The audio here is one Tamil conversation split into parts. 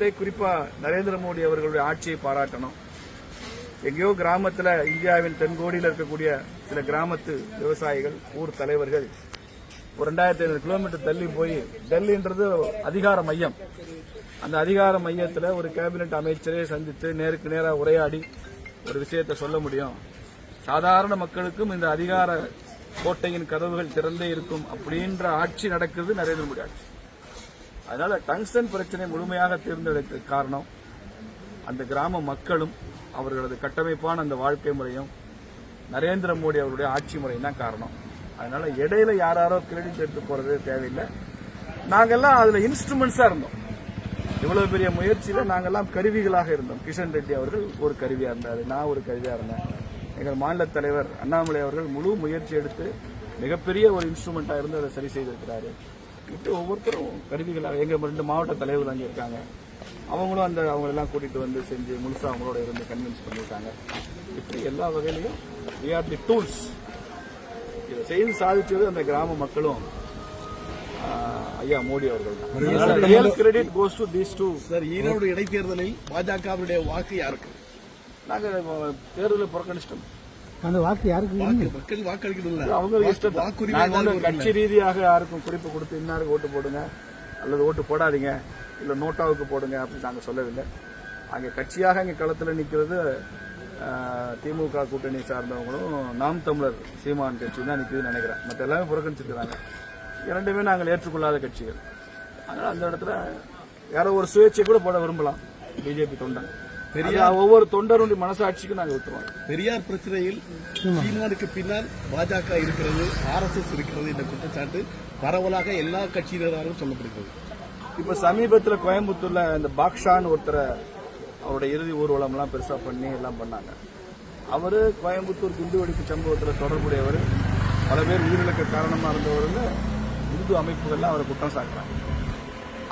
குறிப்பா நரேந்திர மோடி அவர்களுடைய ஆட்சியை பாராட்டணும். எங்கேயோ கிராமத்துல இந்தியாவின் தென்கோடியில் இருக்கக்கூடிய சில கிராமத்து விவசாயிகள் ஊர் தலைவர்கள் ஒரு ரெண்டாயிரத்தி ஐநூறு கிலோமீட்டர் தள்ளி போய் டெல்லின்றது அதிகார மையம். அந்த அதிகார மையத்துல ஒரு கேபினெட் அமைச்சரை சந்தித்து நேருக்கு நேராக உரையாடி ஒரு விஷயத்தை சொல்ல முடியும். சாதாரண மக்களுக்கும் இந்த அதிகார கோட்டையின் கதவுகள் திறந்தே இருக்கும் அப்படின்ற ஆட்சி நடக்குது நரேந்திர மோடி ஆட்சி. அதனால டங்ஸ்டன் பிரச்சனை முழுமையாக தேர்ந்தெடுக்க காரணம் அந்த கிராம மக்களும் அவர்களது கட்டமைப்பான அந்த வாழ்க்கை முறையும் நரேந்திர மோடி அவருடைய ஆட்சி முறையும் தான் காரணம். அதனால இடையில யாராரோ கிரெடிட் எடுத்து போறது தேவையில்லை. நாங்கெல்லாம் அதுல இன்ஸ்ட்ருமெண்ட்ஸா இருந்தோம். இவ்வளவு பெரிய முயற்சியில நாங்கெல்லாம் கருவிகளாக இருந்தோம். கிஷன் ரெட்டி அவர்கள் ஒரு கருவியா இருந்தார் நான் ஒரு கருவியா இருந்தேன். எங்கள் மாநில தலைவர் அண்ணாமலை அவர்கள் முழு முயற்சி எடுத்து மிகப்பெரிய ஒரு இன்ஸ்ட்ருமெண்டா இருந்து அதை சரி செய்திருக்கிறாரு. இப்படி ஒவ்வொருத்தரும் கருவிகளாக எங்க ரெண்டு மாவட்ட தலைவர்கள் அங்கே இருக்காங்க. அவங்களும் அந்த அவங்க எல்லாம் கூட்டிட்டு வந்து செஞ்சு முழுசா அவங்களோட இருந்து கன்வின்ஸ் பண்ணியிருக்காங்க. இப்படி எல்லா வகையிலையும் are தி டூல்ஸ் இதை செய்து சாதிச்சது அந்த கிராம மக்களும் ஐயா மோடி அவர்கள் real credit goes to these two sir Erode இடைத்தேர்தலில் பாஜகவுடைய வாக்கு யாருக்கு? நாங்க தேர்தலை புறக்கணிச்சிட்டோம். அந்த வாக்கு யாருக்கு? வாக்கு மக்கள் வாக்களிக்கணும் அவங்க இஷ்டம் வாக்குரிமை நாங்க ஏதாவது ஒண்ணும் கட்சி ரீதியாக யாருக்கும் குறிப்பு கொடுத்து இன்னாருக்கு ஓட்டு போடுங்க அல்லது ஓட்டு போடாதீங்க இல்ல நோட்டாவுக்கு போடுங்க அப்படின்னு நாங்க சொல்லவில்லை. அங்க கட்சியாக அங்க களத்துல நிக்கிறது ஆஹ், திமுக கூட்டணி சார்ந்தவங்களும் நாம் தமிழர் சீமான் கட்சி தான் நிக்குதுன்னு நினைக்கிறேன். மற்ற எல்லாமே புறக்கணிச்சிருக்கிறாங்க. இரண்டுமே நாங்கள் ஏற்றுக்கொள்ளாத கட்சிகள். அதனால அந்த இடத்துல யாரோ ஒரு சுயேட்சை கூட போட விரும்பலாம். பிஜேபி தொண்டன் பெரிய ஒவ்வொரு தொண்டருடைய மனசாட்சிக்கும் நாங்க விட்டுருவோம் பெரியார் பிரச்சனையில் சீமானுக்கு பின்னால் பாஜக இருக்கிறது ஆர்எஸ்எஸ் இருக்கிறது என்ற குற்றச்சாட்டு பரவலாக எல்லா கட்சியினராலும் சொல்லப்படுகிறது. இப்ப சமீபத்துல கோயம்புத்தூர்ல இந்த பாக்ஷான்னு ஒருத்தரை அவருடைய இறுதி ஊர்வலம் எல்லாம் பெருசா பண்ணி எல்லாம் பண்ணாங்க. அவரு கோயம்புத்தூர் குண்டு வெடிப்பு சம்பவத்துல தொடர்புடையவர். பல பேர் உயிரிழக்க காரணமா இருந்தவர்னு இந்து அமைப்புகள்லாம் அவரை குற்றம் சாட்டுறாங்க.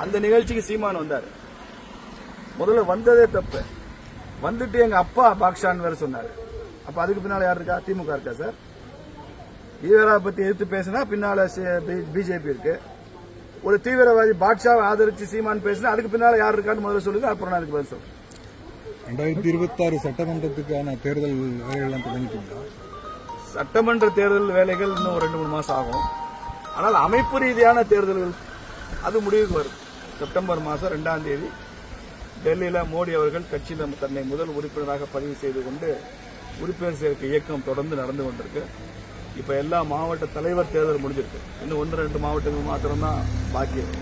அந்த நிகழ்ச்சிக்கு சீமான் வந்தாரு. முதல்ல வந்ததே தப்பு. வந்துட்டு எங்க அப்பா பாக்ஷான் வேற சொன்னாரு. அப்ப அதுக்கு பின்னால யார் இருக்கா? திமுக இருக்கா சார்? ஈவரா பத்தி எதிர்த்து பேசினா பின்னால பிஜேபி இருக்கு. ஒரு தீவிரவாதி பாட்ஷாவை ஆதரிச்சு சீமான் பேசினா அதுக்கு பின்னால யார் இருக்கான்னு முதல்ல சொல்லுங்க அப்புறம் நான் அதுக்கு பதில் சொல்றேன். ரெண்டாயிரத்தி இருபத்தி ஆறு சட்டமன்றத்துக்கான தேர்தல் வேலைகள்லாம் தொடங்கிட்டீங்களா? சட்டமன்ற தேர்தல் வேலைகள் இன்னும் ஒரு ரெண்டு மூணு மாசம் ஆகும். ஆனால் அமைப்பு ரீதியான தேர்தல்கள் அது முடிவுக்கு வரும். செப்டம்பர் மாசம் ரெண்டாம் தேதி. டெல்லியில் மோடி அவர்கள் கட்சியில் தன்னை முதல் உறுப்பினராக பதிவு செய்து கொண்டு உறுப்பினர் சேர்க்கை இயக்கம் தொடர்ந்து நடந்து கொண்டிருக்கு. இப்போ எல்லா மாவட்ட தலைவர் தேர்தல் முடிஞ்சிருக்கு. இன்னும் ஒன்று ரெண்டு மாவட்டங்கள் மாத்திரம்தான் பாக்கி இருக்கு.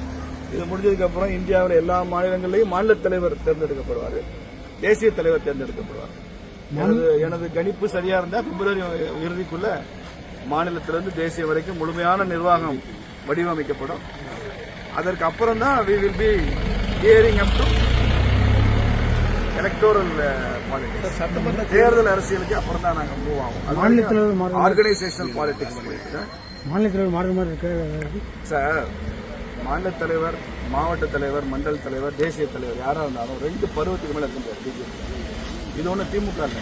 இது முடிஞ்சதுக்கப்புறம் இந்தியாவில் எல்லா மாநிலங்களிலையும் மாநில தலைவர் தேர்ந்தெடுக்கப்படுவார். தேசிய தலைவர் தேர்ந்தெடுக்கப்படுவார். எனது எனது கணிப்பு சரியா இருந்தால் பிப்ரவரி இறுதிக்குள்ள மாநிலத்திலிருந்து தேசிய வரைக்கும் முழுமையான நிர்வாகம் வடிவமைக்கப்படும். அதற்கு அப்புறம் தான் we will be hearing up to electoral politics சட்டமன்ற தேர்தல் அரசியலுக்கு அப்புறம் தான் நாங்க மூவ் ஆகும் மாநிலத்தில் ஆர்கனைசேஷனல் பாலிடிக்ஸ் மாநிலத்தில் மாறுற மாதிரி இருக்கு? சார் மாநில தலைவர் மாவட்ட தலைவர் மண்டல தலைவர் தேசிய தலைவர் யாரா இருந்தாலும் ரெண்டு பருவத்துக்கு மேல இருக்க முடியாது. பிஜேபி இது ஒண்ணு திமுக இல்ல.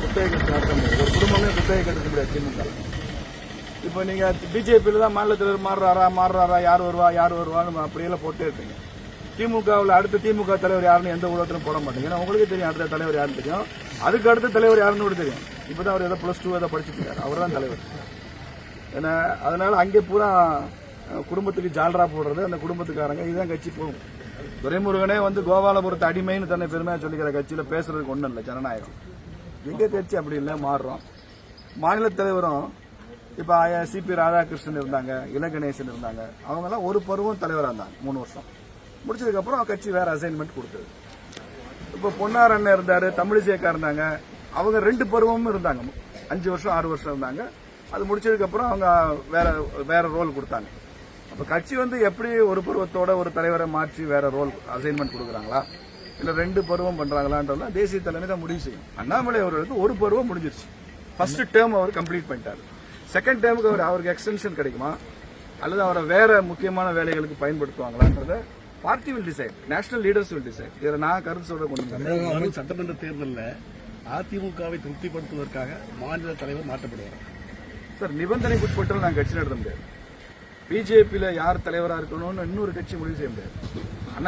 குத்தகை கட்டு நடத்த முடியாது. ஒரு குடும்பமே குத்தகை கட்டுக்க முடியாது திமுக. இப்போ நீங்க பிஜேபியில தான் மாநில தலைவர் மாறுறாரா மாறுறாரா யார் வருவா யார் வருவான்னு அப்படியெல்லாம் போட்டே இருக்கீங்க திமுகவில் அடுத்த திமுக தலைவர் யாருன்னு எந்த ஊடகத்திலும் போட மாட்டேங்க ஏன்னா உங்களுக்கு தெரியும் அடுத்த தலைவர் யாருன்னு தெரியும். அதுக்கு அடுத்த தலைவர் யாருன்னு கூட தெரியும். இப்பதான் அவர் ஏதோ ப்ளஸ் டூ ஏதோ படிச்சுட்டு இருக்காரு. அவர் தான் தலைவர். ஏன்னா அதனால அங்கே பூரா குடும்பத்துக்கு ஜால்ரா போடுறது அந்த குடும்பத்துக்காரங்க இதுதான் கட்சி போகும். துரைமுருகனே வந்து கோபாலபுரத்து அடிமைன்னு தன்னை பெருமையாக சொல்லிக்கிற கட்சியில் பேசுறதுக்கு ஒன்றும் இல்லை ஜனநாயகம். எங்கே கட்சி அப்படி இல்லை மாறுறோம். மாநில தலைவரும் இப்போ சிபி ராதாகிருஷ்ணன் இருந்தாங்க இளகணேசன் இருந்தாங்க. அவங்கெல்லாம் ஒரு பருவம் தலைவராக இருந்தாங்க மூணு வருஷம். முடிச்சதுக்கு அப்புறம் கட்சி வேற அசைன்மெண்ட் கொடுத்தது. இப்ப பொன்னார் அண்ணன் இருந்தாரு தமிழிசேக்கா இருந்தாங்க. அவங்க ரெண்டு பருவமும் இருந்தாங்க. அஞ்சு வருஷம் ஆறு வருஷம் இருந்தாங்க. அது முடிச்சதுக்கு அப்புறம் அவங்க வேற வேற ரோல் கொடுத்தாங்க. அப்ப கட்சி வந்து எப்படி ஒரு பருவத்தோட ஒரு தலைவரை மாற்றி வேற ரோல் அசைன்மெண்ட் கொடுக்குறாங்களா? இல்ல ரெண்டு பருவம் பண்ணுறாங்களான்றதுலாம் தேசிய தலைமை தான் முடிவு செய்யும். அண்ணாமலை அவர்களுக்கு ஒரு பருவம் முடிஞ்சிருச்சு. ஃபர்ஸ்ட் டேர்ம் அவர் கம்ப்ளீட் பண்ணிட்டார். செகண்ட் டேர்முக்கு அவர் அவருக்கு எக்ஸ்டென்ஷன் கிடைக்குமா? அல்லது அவரை வேற முக்கியமான வேலைகளுக்கு பயன்படுத்துவாங்களான்றத party will decide national leaders will decide இதில் நான் கருத்து சொல்ற கொண்டு சட்டமன்ற தேர்தலில் அதிமுகவை திருப்திப்படுத்துவதற்காக மாநில தலைவர் மாற்றப்படுவார். சார் நிபந்தனைக்கு உட்பட்டு நாங்கள் கட்சி நடத்த முடியாது. பிஜேபியில் யார் தலைவராக இருக்கணும்னு இன்னொரு கட்சி முடிவு செய்ய முடியாது.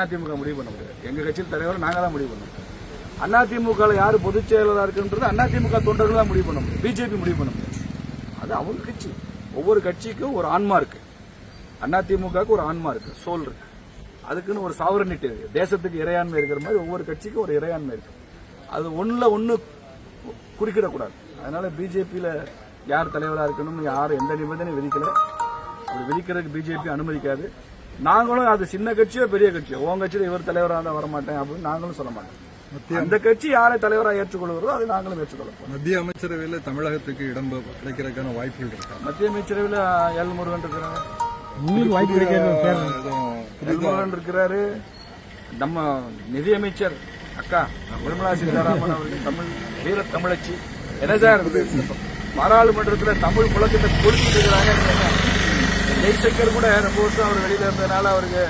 அதிமுக முடிவு பண்ண முடியாது. எங்க கட்சியில் தலைவர் நாங்க தான் முடிவு பண்ணணும். அதிமுக ல யாரு பொதுச் செயலாளர் இருக்குன்றது அதிமுக தொண்டர்கள் தான் முடிவு பண்ண முடியும் பிஜேபி முடிவு பண்ண முடியாது. அது அவங்க கட்சி. ஒவ்வொரு கட்சிக்கும் ஒரு ஆன்மா இருக்கு. அதிமுகவுக்கு ஒரு ஆன்மா இருக்கு. சோல் இருக்கு. அதுக்குன்னு ஒரு சாவரனிட்டி இருக்கு. தேசத்துக்கு இறையாண்மை இருக்கிற மாதிரி ஒவ்வொரு கட்சிக்கும் ஒரு இறையாண்மை இருக்கு. அது ஒண்ணு கு- குறுக்கிடக்கூடாது. அதனால பிஜேபியில யார் தலைவரா இருக்கணும் யாரும் எந்த நிபந்தனையும் விதிக்கல. அப்படி விதிக்கிறதுக்கு பிஜேபி அனுமதிக்காது. நாங்களும் அது சின்ன கட்சியோ பெரிய கட்சியோ உன் கட்சியில இவர் தலைவராக தான் வரமாட்டேன் அப்படின்னு நாங்களும் சொல்ல மாட்டோம். அந்த கட்சி யாரை தலைவராக ஏற்றுக்கொள்கிறதோ அதை நாங்களும் ஏற்றுக்கொள்ளப்போம் மத்திய அமைச்சரவையில் தமிழகத்துக்கு இடம் கிடைக்கிறதுக்கான வாய்ப்புகள் இருக்கா? மத்திய அமைச்சரவையில் எல் முருகன் இருக்கிறாங்க. உங்களுக்கு வாய்ப்பு இருக்கிறாரு. நம்ம நிதியமைச்சர் அக்கா நிர்மலா சீதாராமன் அவர்கள் தமிழ் வீர தமிழச்சி. என்ன சார்? பாராளுமன்றத்துல தமிழ் முழக்கத்தை கொடுத்துட்டு இருக்கிறாங்க? ஜெய்சங்கர் கூட ரொம்ப வருஷம் அவர் வெளியில இருந்ததுனால அவருக்கு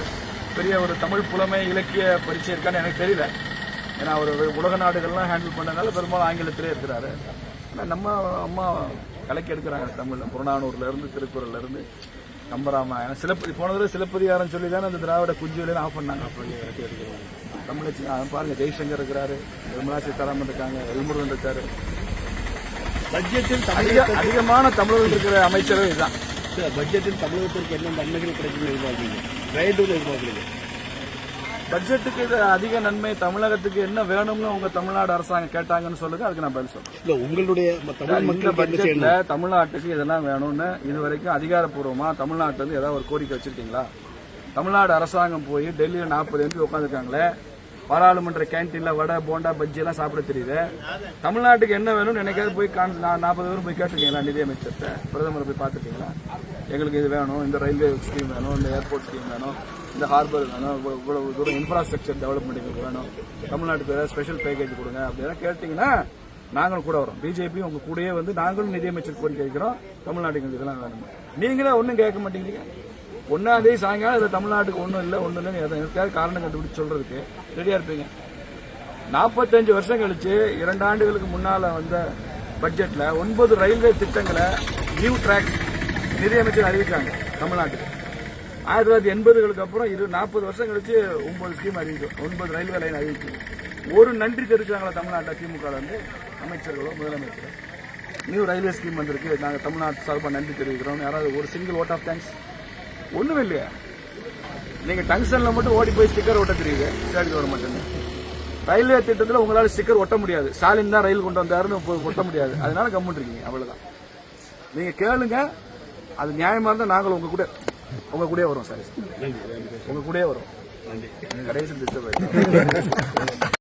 பெரிய ஒரு தமிழ் புலமை இலக்கிய பரிச்சை இருக்கான்னு எனக்கு தெரியல. ஏன்னா அவர் உலக நாடுகள்லாம் ஹேண்டில் பண்ணனால பெரும்பாலும் ஆங்கிலத்திலே இருக்கிறாரு. ஆனா நம்ம அம்மா கலக்கி எடுக்கிறாங்க தமிழ்ல. புறநானூர்ல இருந்து திருக்குறள்ல இருந்து. கம்பராமாயணம் சிலப்பதி போன தடவை சிலப்பதிகாரம் சொல்லி தானே அந்த திராவிட குஞ்சுகளை ஆஃப் பண்ணாங்க. தமிழச்சி பாருங்க ஜெய்சங்கர் இருக்கிறாரு நிர்மலா சீதாராமன் இருக்காங்க எல்முருகன் இருக்காரு. பட்ஜெட்டில் அதிகமான தமிழர்கள் இருக்கிற அமைச்சரவை இதுதான். பட்ஜெட்டில் தமிழகத்திற்கு என்ன நன்மைகள் கிடைக்கும் எதிர்பார்க்கீங்க வேண்டும் எதிர்பார்க்கறீங்க? பட்ஜெட்டுக்கு இது அதிக நன்மை தமிழகத்துக்கு என்ன வேணும்னு உங்க தமிழ்நாடு அரசாங்கம் கேட்டாங்கன்னு சொல்லுங்க அதுக்கு நான் பதில் சொல்றேன். இல்ல உங்களுடைய இந்த பட்ஜெட்ல தமிழ்நாட்டுக்கு இதெல்லாம் வேணும்னு இது வரைக்கும் அதிகாரப்பூர்வமா தமிழ்நாட்டுல இருந்து ஏதாவது ஒரு கோரிக்கை வச்சிருக்கீங்களா? தமிழ்நாடு அரசாங்கம் போய் டெல்லியில நாற்பது எம்பி உட்காந்துருக்காங்களே பாராளுமன்ற கேன்டீன்ல வடை போண்டா பஜ்ஜி எல்லாம் சாப்பிட தெரியுது. தமிழ்நாட்டுக்கு என்ன வேணும்னு என்னைக்காவது போய் நாற்பது பேரும் போய் கேட்டிருக்கீங்களா நிதியமைச்சர்கிட்ட? பிரதமரை போய் பார்த்துருக்கீங்களா? எங்களுக்கு இது வேணும் இந்த ரயில்வே ஸ்கீம் வேணும் இந்த ஏர்போர்ட் ஸ்கீம் வேணும். இந்த ஹார்பர் வேணும் இவ்வளவு- தூரம் இன்ஃப்ராஸ்ட்ரக்சர் டெவலப்மெண்ட் எங்களுக்கு வேணும் தமிழ்நாட்டுக்கு ஏதாவது ஸ்பெஷல் பேக்கேஜ் கொடுங்க அப்படின்னா கேட்டீங்கன்னா நாங்களும் கூட வரோம். பிஜேபி உங்க கூடயே வந்து நாங்களும் நிதியமைச்சர் கோரிக்கை வைக்கிறோம். தமிழ்நாட்டுக்கு இதெல்லாம் வேணும்? நீங்களே ஒன்றும் கேட்க மாட்டேங்கிறீங்க. ஒன்னாம் சாயங்காலம் இதில் தமிழ்நாட்டுக்கு ஒன்றும் இல்லை ஒன்றும் இல்லைன்னு எதாவது எனக்காவது காரணம் கண்டுபிடிச்சு சொல்றதுக்கு ரெடியாக இருப்பீங்க. நாற்பத்தஞ்சு வருஷம் கழிச்சு இரண்டு ஆண்டுகளுக்கு முன்னால் வந்த பட்ஜெட்டில் ஒன்பது ரயில்வே திட்டங்களை நியூ டிராக்ஸ் நிதியமைச்சர் அறிவிச்சாங்க தமிழ்நாட்டுக்கு. ஆயிரத்தி தொள்ளாயிரத்தி எண்பதுகளுக்கு அப்புறம் இரு நாற்பது வருஷம் கழிச்சு ஒன்பது ஸ்கீம் அறிவிக்கும். ஒன்பது ரயில்வே லைன் அறிவிக்கும். ஒரு நன்றி தெரிவிச்சாங்களா தமிழ்நாட்டில்? திமுக வந்து அமைச்சர்களோ முதலமைச்சரோ? நியூ ரயில்வே ஸ்கீம் வந்திருக்கு. நாங்கள் தமிழ்நாட்டு சார்பாக நன்றி தெரிவிக்கிறோம். யாராவது ஒரு சிங்கிள் ஓட் ஆஃப் தேங்க்ஸ் ஒன்றும் இல்லையா. நீங்கள் டங்ஷனில் மட்டும் ஓடி போய் ஸ்டிக்கர் ஒட்ட தெரியுது. ஸ்டேட் கவர்மெண்ட்டுன்னு ரயில்வே திட்டத்தில் உங்களால் ஸ்டிக்கர் ஒட்ட முடியாது. ஸ்டாலின் தான் ரயில் கொண்டு வந்தாருன்னு ஒட்ட முடியாது. அதனால கம்முன்னு இருக்கீங்க. அவ்வளோதான் நீங்கள் கேளுங்க. அது நியாயமாக இருந்தால் நாங்களும் உங்கள் கூட உங்க கூடயே வரோம் சார். உங்க கூடயே வரோம் கடைசி டிஸ்டர்ப்